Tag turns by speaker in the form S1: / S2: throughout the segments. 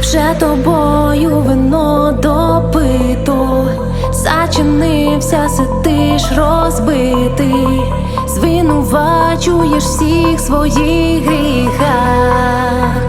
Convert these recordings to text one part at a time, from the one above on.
S1: вже тобою вино допито, зачинився, сидиш розбитий, звинувачуєш всіх своїх гріхах.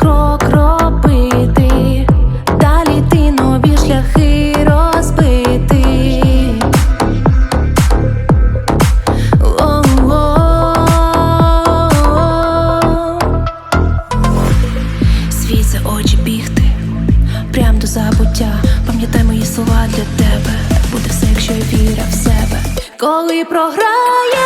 S1: Крок робити, далі ти нові шляхи розбити. Світ за очі бігти, прям до забуття. Пам'ятай мої слова для тебе. Буде все, якщо я вірю в себе. Коли програє.